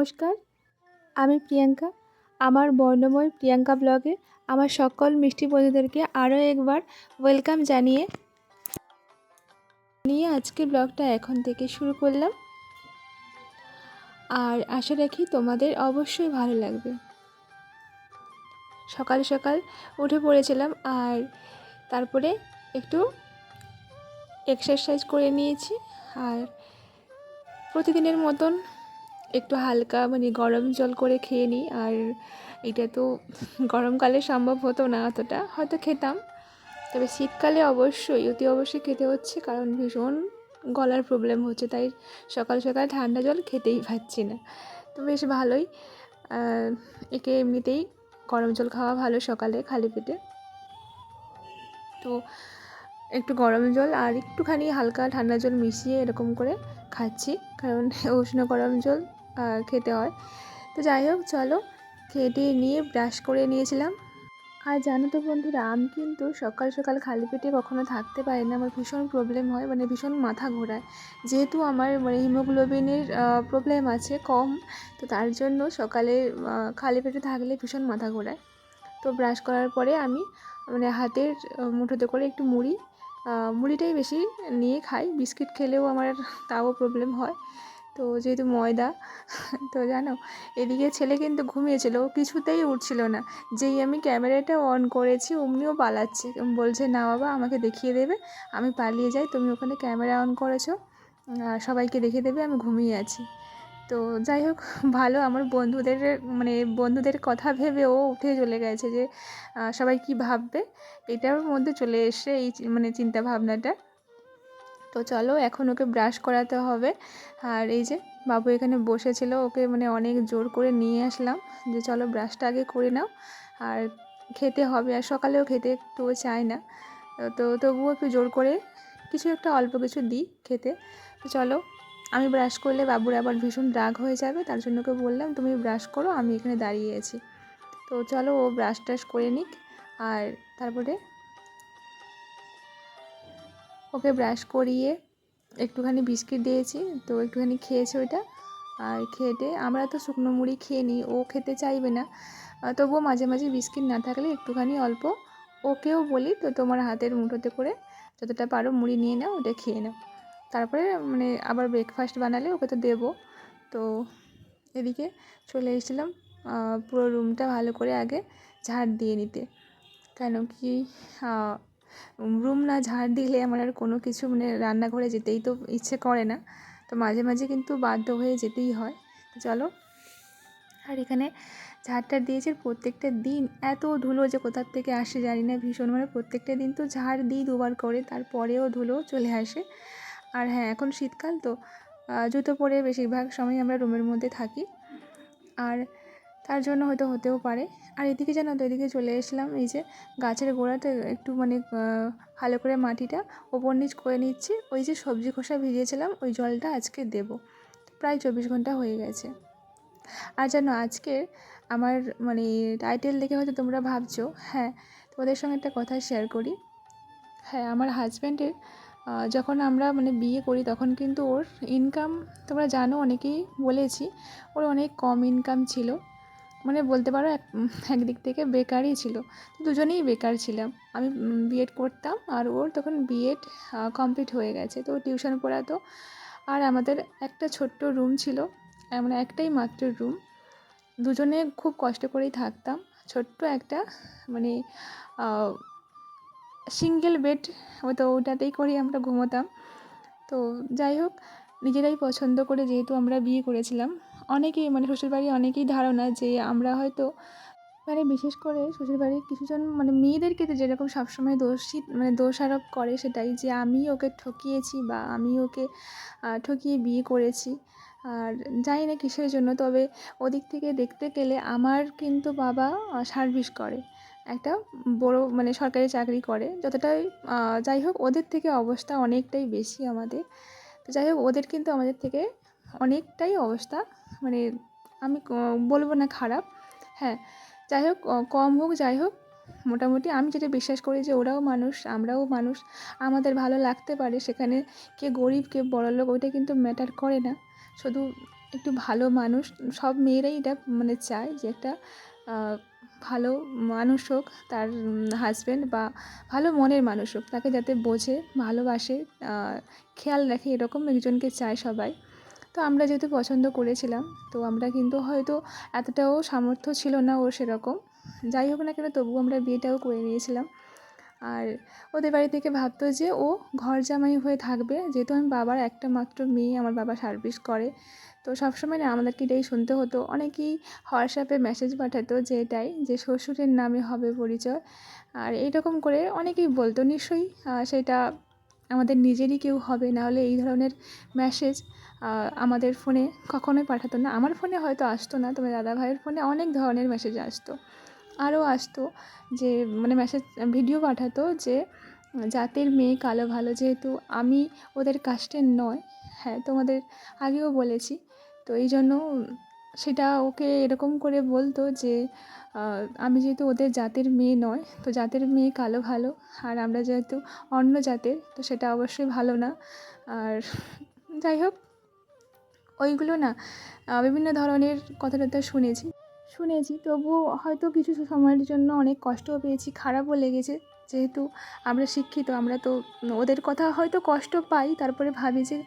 নমস্কার, আমি প্রিয়াঙ্কা। আমার বর্ণময় প্রিয়াঙ্কা ব্লগে আমার সকল মিষ্টি বন্ধুদেরকে আরও একবার ওয়েলকাম জানিয়ে, নিয়ে আজকে ব্লগটা এখন থেকে শুরু করলাম। আর আশা রাখি তোমাদের অবশ্যই ভালো লাগবে। সকাল সকাল উঠে পড়েছিলাম আর তারপরে একটু এক্সারসাইজ করে নিয়েছি। আর প্রতিদিনের মতন একটু হালকা মানে গরম জল করে খেয়ে নিই। আর এটা তো গরমকালে সম্ভব হতো না অতটা। হয়তো খেতাম। তবে শীতকালে অবশ্যই, অতি অবশ্যই খেতে হচ্ছে কারণ ভীষণ গলার প্রবলেম হচ্ছে। তাই সকাল সকাল ঠান্ডা জল খেতেই পাচ্ছি না। তো বেশ ভালোই। একে এমনিতেই গরম জল খাওয়া ভালো সকালে খালি পেটে। তো একটু গরম জল আর একটুখানি হালকা ঠান্ডা জল মিশিয়ে এরকম করে খাচ্ছি। কারণ উষ্ণ গরম জল খেতে হয়। তো যাই হোক, চলো খেয়ে নিয়ে ব্রাশ করে নিয়েছিলাম। আর জানো তো বন্ধুরা, আমি কিন্তু সকাল সকাল খালি পেটে কখনো থাকতে পারি না। আমার ভীষণ প্রবলেম হয় মানে ভীষণ মাথা ঘোরায়। যেহেতু আমার মানে হিমোগ্লোবিনের প্রবলেম আছে কম, তো তার জন্য সকালে খালি পেটে থাকলে ভীষণ মাথা ঘোরায়। তো ব্রাশ করার পরে আমি মানে হাতের মুঠোতে করে একটু মুড়ি মুড়িটাই বেশি নিয়ে খাই। বিস্কিট খেলেও আমার তাও প্রবলেম হয়। তো যেহেতু ময়দা, তো জানো, এদিকে ছেলে কিন্তু ঘুমিয়েছিল, ও কিছুতেই উঠছিল না। যেই আমি ক্যামেরাটা অন করেছি, অমনিও পালাচ্ছে। বলছে, না বাবা, আমাকে দেখিয়ে দেবে, আমি পালিয়ে যাই, তুমি ওখানে ক্যামেরা অন করেছ সবাইকে দেখিয়ে দেবে, আমি ঘুমিয়ে আছি। তো যাই হোক, ভালো, আমার বন্ধুদের মানে বন্ধুদের কথা ভেবে ও উঠে চলে গেছে যে সবাই কি ভাববে, এটার মধ্যে চলে এসে এই মানে চিন্তা ভাবনাটা তো চলো এখন ওকে ব্রাশ করাতে হবে। আর এই যে বাবু এখানে বসেছিল, ওকে মানে অনেক জোর করে নিয়ে আসলাম যে চলো ব্রাশটা আগে করে নাও। আর খেতে হবে, আর সকালেও খেতে একটু চায় না। তো তবুও একটু জোর করে কিছু একটা অল্প কিছু দিই খেতে। তো চলো আমি ব্রাশ করলে বাবুর আবার ভীষণ রাগ হয়ে যাবে, তার জন্য ওকে বললাম, তুমি ব্রাশ করো, আমি এখানে দাঁড়িয়ে আছি। তো চলো ও ব্রাশ ট্রাশ করে নিক, আর তারপরে ওকে ব্রাশ করিয়ে একটুখানি বিস্কিট দিয়েছি, তো একটুখানি খেয়েছে ওইটা। আর খেটে, আমরা তো শুকনো মুড়ি খেয়ে নিই, ও খেতে চাইবে না। তবুও মাঝে মাঝে বিস্কিট না থাকলে একটুখানি অল্প ওকেও বলি, তো তোমার হাতের মুঠোতে করে যতটা পারো মুড়ি নিয়ে নাও, ওটা খেয়ে নাও। তারপরে মানে আবার ব্রেকফাস্ট বানালে ওকে তো দেবো। তো এদিকে চলে এসেছিলাম পুরো রুমটা ভালো করে আগে ঝাড় দিয়ে নিতে। কেন কি রুম না ঝাড় দিলে আমার আর কোনো কিছু মানে রান্নাঘরে যেতেই তো ইচ্ছে করে না। তো মাঝে মাঝে কিন্তু বাধ্য হয়ে যেতেই হয়। চলো। আর এখানে ঝাড়টা দিয়েছে প্রত্যেকটা দিন। এত ধুলো যে কোথার থেকে আসে জানি না ভীষণ মানে প্রত্যেকটা দিন তো ঝাড় দিই দুবার করে, তারপরেও ধুলো চলে আসে। আর হ্যাঁ এখন শীতকাল তো জুতো পরে বেশিরভাগ সময় আমরা রুমের মধ্যে থাকি। আর তার জন্য হয়তো হতেও পারে। আর এদিকে জানো তো, এদিকে চলে এসলাম এই যে গাছের গোড়াতে একটু মানে ভালো করে মাটিটা ওপর নিচ করে নিচ্ছি। ওই যে সবজি খোসা ভিজিয়েছিলাম, ওই জলটা আজকে দেব। প্রায় চব্বিশ ঘণ্টা হয়ে গেছে। আর জানো, আজকে আমার মানে টাইটেল দেখে হয়তো তোমরা ভাবছ হ্যাঁ তোমাদের সঙ্গে একটা কথা শেয়ার করি। হ্যাঁ আমার হাজব্যান্ডের যখন আমরা মানে বিয়ে করি, তখন কিন্তু ওর ইনকাম তোমরা জানো, অনেকেই বলেছি, ওর অনেক কম ইনকাম ছিল। মানে বলতে পারো এক একদিক থেকে বেকারই ছিল। দুজনেই বেকার ছিলাম। আমি বিএড করতাম আর ওর তখন বিএড কমপ্লিট হয়ে গেছে। তো টিউশন পড়াতো। আর আমাদের একটা ছোট্ট রুম ছিল। মানে একটাই মাত্র রুম দুজনে খুব কষ্ট করেই থাকতাম। ছোট্ট একটা মানে সিঙ্গেল বেড তো ওটাতেই করেই আমরা ঘুমোতাম। তো যাই হোক, নিজেরাই পছন্দ করে যেহেতু আমরা বিয়ে করেছিলাম অনেকেই মানে শ্বশুরবাড়ির অনেকেই ধারণা যে আমরা হয়তো মানে বিশেষ করে শ্বশুরবাড়ির কিছুজন মানে মেয়েদেরকে তো যেরকম সবসময় দোষী মানে দোষারোপ করে সেটাই যে আমি ওকে ঠকিয়েছি বা আমি ওকে ঠকিয়ে বিয়ে করেছি। আর জানি না কিসের জন্য, তবে ওদিক থেকে দেখতে গেলে আমার কিন্তু বাবা সার্ভিস করে। একটা বড় মানে সরকারি চাকরি করে। যতটাই যাই হোক ওদের থেকে অবস্থা অনেকটাই বেশি আমাদের। তো যাই হোক ওদের কিন্তু আমাদের থেকে অনেকটাই অবস্থা মানে আমি বলব না খারাপ হ্যাঁ যাই হোক কম হোক, যাই হোক, মোটামুটি আমি যেটা বিশ্বাস করি যে ওরাও মানুষ, আমরাও মানুষ, আমাদের ভালো লাগতে পারে, সেখানে কে গরিব, কে বড়লোক ওইটা কিন্তু ম্যাটার করে না। শুধু একটু ভালো মানুষ, সব মেয়েরাই এটা মানে চায় যে একটা ভালো মানুষ হোক, তার হাজব্যান্ড বা ভালো মনের মানুষ হোক, তাকে যাতে বোঝে, ভালোবাসে খেয়াল রাখে, এরকম একজনকে চায় সবাই। তো আমরা যেহেতু পছন্দ করেছিলাম, তো আমরা কিন্তু হয়তো এতটাও সামর্থ্য ছিল না ওর সেরকম। যাই হোক না কেন, তবুও আমরা বিয়েটাও করে নিয়েছিলাম। আর ওদের বাড়ি থেকে ভাবতো যে ও ঘর জামাই হয়ে থাকবে, যেহেতু আমি বাবার একটা মাত্র মেয়ে, আমার বাবা সার্ভিস করে। তো সবসময় না আমাদেরকে এটাই শুনতে হতো। অনেকেই হোয়াটসঅ্যাপে মেসেজ পাঠাতো যে এটাই, যে শ্বশুরের নামে হবে পরিচয়। আর এইরকম করে অনেকেই বলতো, নিশ্চয়ই সেটা আমাদের নিজেরই কেউ হবে, নাহলে এই ধরনের মেসেজ আমাদের ফোনে কখনোই পাঠাতো না। আমার ফোনে হয়তো আসতো না, তবে দাদা ভাইয়ের ফোনে অনেক ধরনের মেসেজ আসতো। আরও আসতো যে মানে মেসেজ ভিডিও পাঠাতো যে, জাতের মেয়ে কালো ভালো, যেহেতু আমি ওদের কাস্টের নয়। হ্যাঁ তোমাদের আগেও বলেছি। তো এই জন্য সেটা ওকে এরকম করে বলতো যে আমি যেহেতু ওদের জাতের মেয়ে নয়, তো জাতের মেয়ে কালো ভালো, আর আমরা যেহেতু অন্য জাতের, তো সেটা অবশ্যই ভালো না। আর যাই হোক, ওইগুলো না বিভিন্ন ধরনের কথা টথা শুনেছি। শুনেছি, তবুও হয়তো কিছু সময়ের জন্য অনেক কষ্টও পেয়েছি, খারাপও লেগেছে। যেহেতু আমরা শিক্ষিত, আমরা তো ওদের কথা হয়তো কষ্ট পাই, তারপরে ভাবি যে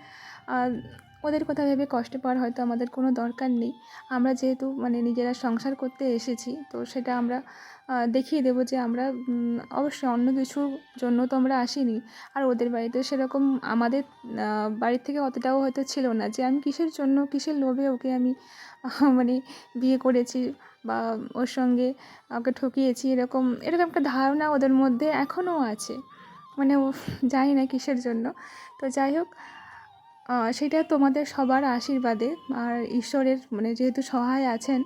ওদের কথা ভেবে কষ্ট পাওয়ার হয়তো আমাদের কোনো দরকার নেই। আমরা যেহেতু মানে নিজেরা সংসার করতে এসেছি, তো সেটা আমরা দেখিয়ে দেবো যে আমরা অবশ্যই অন্য কিছুর জন্য তো আমরা আসিনি। আর ওদের বাড়িতে সেরকম আমাদের বাড়ির থেকে অতটাও হয়তো ছিল না যে আমি কিসের জন্য, কিসের লোভে ওকে আমি মানে বিয়ে করেছি বা ওর সঙ্গে ওকে ঠকিয়েছি, এরকম এরকম একটা ধারণা ওদের মধ্যে এখনও আছে। মানে ও জানি না কিসের জন্য। তো যাই হোক সেটা তোমাদের সবার আশীর্বাদে। আর ঈশ্বরের মানে যেহেতু সহায় আছেন,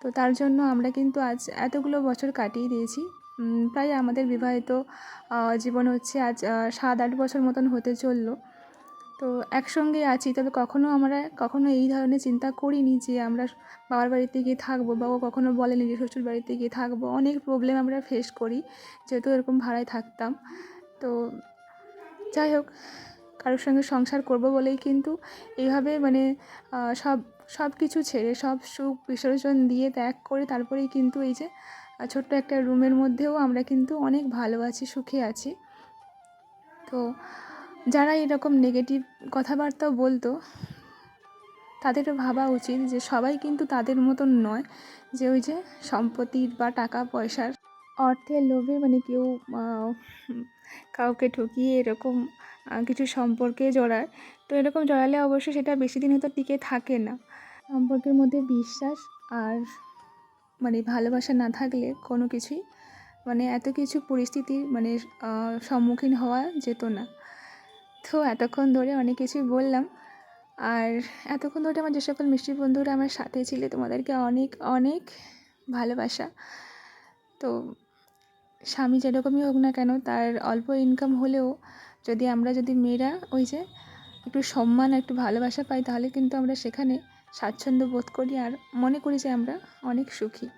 তো তার জন্য আমরা কিন্তু আজ এতগুলো বছর কাটিয়ে দিয়েছি। প্রায় আমাদের বিবাহিত জীবন হচ্ছে আজ সাত আট বছর মতন হতে চলল। তো একসঙ্গে আছি, তবে কখনও আমরা কখনও এই ধরনের চিন্তা করিনি যে আমরা বাবার বাড়িতে গিয়ে থাকব বা ও কখনও বলেনি যে শ্বশুর বাড়িতে গিয়ে থাকব। অনেক প্রবলেম আমরা ফেস করি, যেহেতু এরকম ভাড়ায় থাকতাম। তো যাই হোক কারোর সঙ্গে সংসার করব বলেই কিন্তু এইভাবে মানে সব সব কিছু ছেড়ে, সব সুখ বিসর্জন দিয়ে ত্যাগ করে তারপরেই কিন্তু এই যে ছোট্ট একটা রুমের মধ্যেও আমরা কিন্তু অনেক ভালো আছি, সুখে আছি। তো যারা এরকম নেগেটিভ কথাবার্তাও বলতো, তাদেরও ভাবা উচিত যে সবাই কিন্তু তাদের মতন নয় যে ওই যে সম্পত্তির বা টাকা পয়সার অর্থের লোভে মানে কেউ কাউকে ঠকিয়ে এরকম কিছু সম্পর্কে জড়ায়। তো এরকম জড়ালে অবশ্যই সেটা বেশি দিন হয়তো টিকে থাকে না। সম্পর্কের মধ্যে বিশ্বাস আর মানে ভালোবাসা না থাকলে কোনো কিছুই মানে এত কিছু পরিস্থিতির মানে সম্মুখীন হওয়া যেত না। তো এতক্ষণ ধরে অনেক কিছুই বললাম। আর এতক্ষণ ধরে আমার যে সকল মিষ্টি বন্ধুরা আমার সাথে ছিলে, তোমাদেরকে অনেক অনেক ভালোবাসা। তো স্বামী যেরকমই হোক না কেন, তার অল্প ইনকাম হলেও যদি আমরা যদি মেয়েরা ওই যে একটু সম্মান, একটু ভালোবাসা পাই, তাহলে কিন্তু আমরা সেখানে স্বাচ্ছন্দ্য বোধ করি আর মনে করি যে আমরা অনেক সুখী।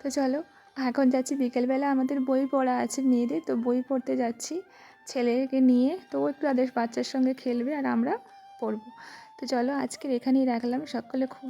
তো চলো, এখন যাচ্ছি বিকেলবেলা। আমাদের বই পড়া আছে মেয়েদের, তো বই পড়তে যাচ্ছি। ছেলেকে নিয়ে তো একটু তাদের বাচ্চার সঙ্গে খেলবে আর আমরা পড়ব। তো চলো, আজকের এখানেই রাখলাম। সকলে খুব